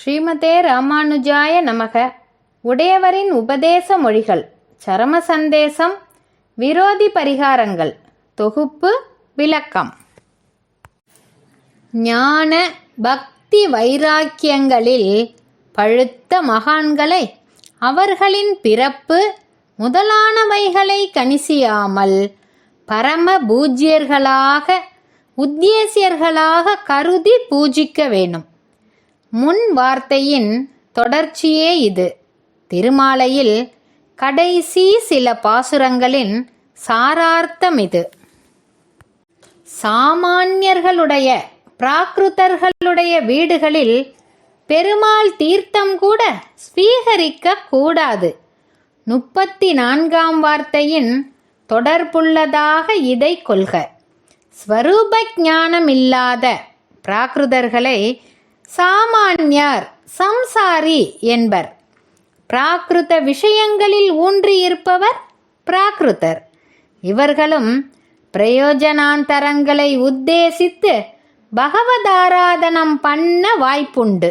ஸ்ரீமதே ராமானுஜாய நமக. உடையவரின் உபதேச மொழிகள் சரம சந்தேசம் விரோதி பரிகாரங்கள் தொகுப்பு விளக்கம். ஞான பக்தி வைராக்கியங்களில் பழுத்த மகான்களை அவர்களின் பிறப்பு முதலானவைகளை கணிசியாமல் பரம பூஜ்யர்களாக உத்தேசியர்களாக கருதி பூஜிக்க வேணும் முன் வார்த்தையின் தொடர்ச்சியே இது. திருமாலையில் கடைசி சில பாசுரங்களின் சாரார்த்தம் இது. சாமானியர்களுடைய பிராகிருதர்களுடைய வீடுகளில் பெருமாள் தீர்த்தம் கூட ஸ்வீகரிக்க கூடாது. முப்பத்தி நான்காம் வார்த்தையின் தொடர்புள்ளதாக இதை கொள்க. ஸ்வரூப ஞானமில்லாத பிராகிருதர்களை சாமானியர் சம்சாரி என்பர். பிராகிருத விஷயங்களில் ஊன்றியிருப்பவர் பிராகிருதர். இவர்களும் பிரயோஜனாந்தரங்களை உத்தேசித்து பகவதாராதனம் பண்ண வாய்ப்புண்டு.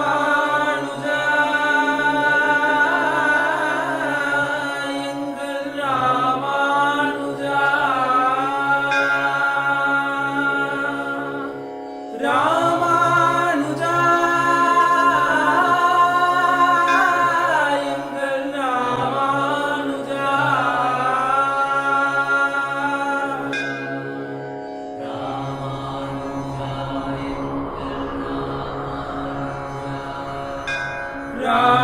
Yeah.